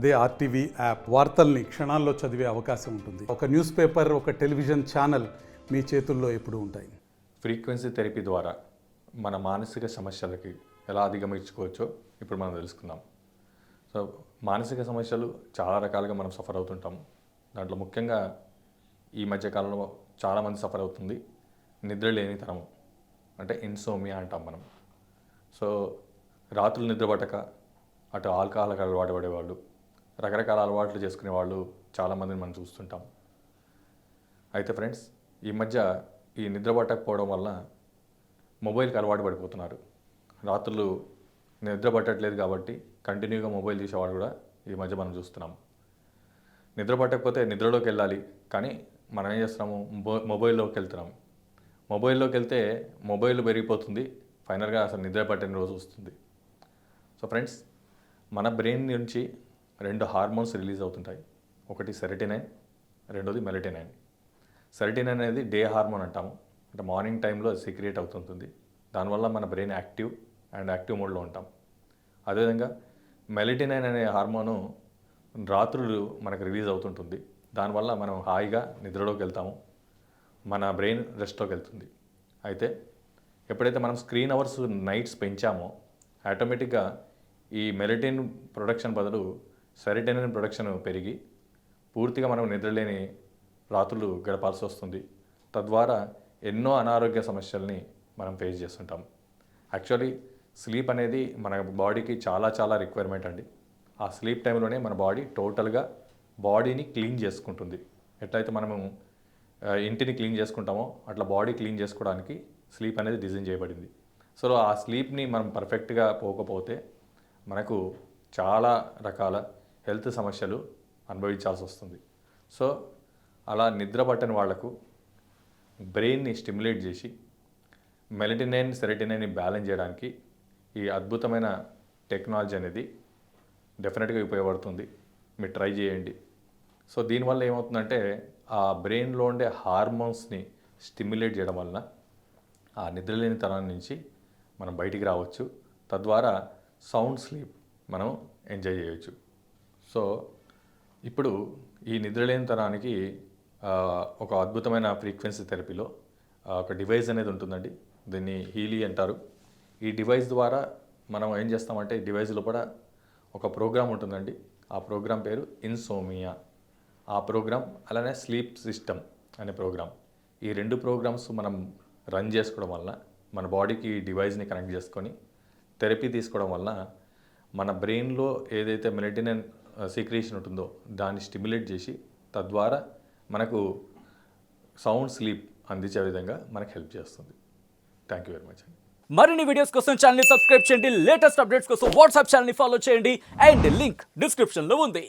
అదే RTV app వార్తల్ని క్షణాల్లో చదివే అవకాశం ఉంటుంది. ఒక న్యూస్ పేపర్ ఒక టెలివిజన్ ఛానల్ మీ చేతుల్లో ఎప్పుడు ఉంటాయి. ఫ్రీక్వెన్సీ థెరపీ ద్వారా మన మానసిక సమస్యలకి ఎలా అధిగమించుకోవచ్చో ఇప్పుడు మనం తెలుసుకుందాం. సో మానసిక సమస్యలు చాలా రకాలుగా మనం సఫర్ అవుతుంటాం. దాంట్లో ముఖ్యంగా ఈ మధ్య కాలంలో చాలామంది సఫర్ అవుతుంది. నిద్ర లేనితనం అంటే ఇన్సోమియా అంటాం మనం. సో రాత్రులు నిద్రపట్టక అటు ఆల్కహాల్ అలవాటు పడేవాళ్ళు రకరకాల అలవాట్లు చేసుకునే వాళ్ళు చాలామందిని మనం చూస్తుంటాం. అయితే ఫ్రెండ్స్ ఈ మధ్య ఈ నిద్ర పట్టకపోవడం వల్ల మొబైల్కి అలవాటు పడిపోతున్నారు. రాత్రులు నిద్ర పట్టట్లేదు కాబట్టి కంటిన్యూగా మొబైల్ చూసేవాడు కూడా ఈ మధ్య మనం చూస్తున్నాం. నిద్ర పట్టకపోతే నిద్రలోకి వెళ్ళాలి కానీ మనం ఏం చేస్తున్నాము? మొబైల్లోకి వెళ్తున్నాం. మొబైల్లోకి వెళ్తే మొబైల్ పెరిగిపోతుంది ఫైనల్గా అసలు నిద్ర పట్టిన రోజు వస్తుంది. సో ఫ్రెండ్స్ మన బ్రెయిన్ నుంచి రెండు హార్మోన్స్ రిలీజ్ అవుతుంటాయి. ఒకటి సెరటినైన్ రెండోది మెలటినైన్. సెరటినైన్ అనేది డే హార్మోన్ అంటాము. అంటే మార్నింగ్ టైంలో సీక్రియేట్ అవుతుంటుంది. దానివల్ల మన బ్రెయిన్ యాక్టివ్ అండ్ యాక్టివ్ మోడ్లో ఉంటాం. అదేవిధంగా మెలటినైన్ అనే హార్మోను రాత్రులు మనకు రిలీజ్ అవుతుంటుంది. దానివల్ల మనం హాయిగా నిద్రలోకి వెళ్తాము. మన బ్రెయిన్ రెస్ట్లోకి వెళ్తుంది. అయితే ఎప్పుడైతే మనం స్క్రీన్ అవర్స్ నైట్స్ పెంచామో ఆటోమేటిక్గా ఈ మెలటిన్ ప్రొడక్షన్ బదులు సెరటైన్ ప్రొడక్షన్ పెరిగి పూర్తిగా మనం నిద్రలేని రాత్రులు గడపాల్సి వస్తుంది. తద్వారా ఎన్నో అనారోగ్య సమస్యల్ని మనం ఫేస్ చేస్తుంటాం. యాక్చువల్లీ స్లీప్ అనేది మన బాడీకి చాలా చాలా రిక్వైర్మెంట్ అండి. ఆ స్లీప్ టైంలోనే మన బాడీ టోటల్గా బాడీని క్లీన్ చేసుకుంటుంది. ఎట్లయితే మనము ఇంటిని క్లీన్ చేసుకుంటామో అట్లా బాడీ క్లీన్ చేసుకోవడానికి స్లీప్ అనేది డిజైన్ చేయబడింది. సో ఆ స్లీప్ని మనం పర్ఫెక్ట్గా పోకపోతే మనకు చాలా రకాల హెల్త్ సమస్యలు అనుభవించాల్సి వస్తుంది సో అలా నిద్ర పట్టని వాళ్ళకు బ్రెయిన్ని స్టిమ్యులేట్ చేసి మెలటినైన్ సెరటినైన్ని బ్యాలెన్స్ చేయడానికి ఈ అద్భుతమైన టెక్నాలజీ అనేది డెఫినెట్గా ఉపయోగపడుతుంది. మీరు ట్రై చేయండి. సో దీనివల్ల ఏమవుతుందంటే ఆ బ్రెయిన్లో ఉండే హార్మోన్స్ని స్టిమ్యులేట్ చేయడం వలన ఆ నిద్రలేని తరం నుంచి మనం బయటికి రావచ్చు. తద్వారా సౌండ్ స్లీప్ మనం ఎంజాయ్ చేయవచ్చు సో ఇప్పుడు ఈ నిద్రలేనితనానికి ఒక అద్భుతమైన ఫ్రీక్వెన్సీ థెరపీలో ఒక డివైస్ అనేది ఉంటుందండి. దీన్ని హీలీ అంటారు. ఈ డివైస్ ద్వారా మనం ఏం చేస్తామంటే ఈ డివైస్ లోపల ఒక ప్రోగ్రామ్ ఉంటుందండి. ఆ ప్రోగ్రామ్ పేరు ఇన్సోమియా. ఆ ప్రోగ్రామ్ అలానే స్లీప్ సిస్టమ్ అనే ప్రోగ్రామ్. ఈ రెండు ప్రోగ్రామ్స్ మనం రన్ చేసుకోవడం వల్ల మన బాడీకి ఈ డివైస్ని కనెక్ట్ చేసుకొని థెరపీ తీసుకోవడం వల్ల మన బ్రెయిన్లో ఏదైతే మెలటినన్ సీక్రియేషన్ ఉంటుందో దాన్ని స్టిమ్యులేట్ చేసి తద్వారా మనకు సౌండ్ స్లీప్ అందించే విధంగా మనకు హెల్ప్ చేస్తుంది. థ్యాంక్ యూ వెరీ మచ్ అండి మరిన్ని వీడియోస్ కోసం ఛానల్ సబ్స్క్రైబ్ చేయండి. లేటెస్ట్ అప్డేట్స్ కోసం వాట్సాప్ ఛానల్ని ఫాలో చేయండి. అండ్ లింక్ డిస్క్రిప్షన్లో ఉంది.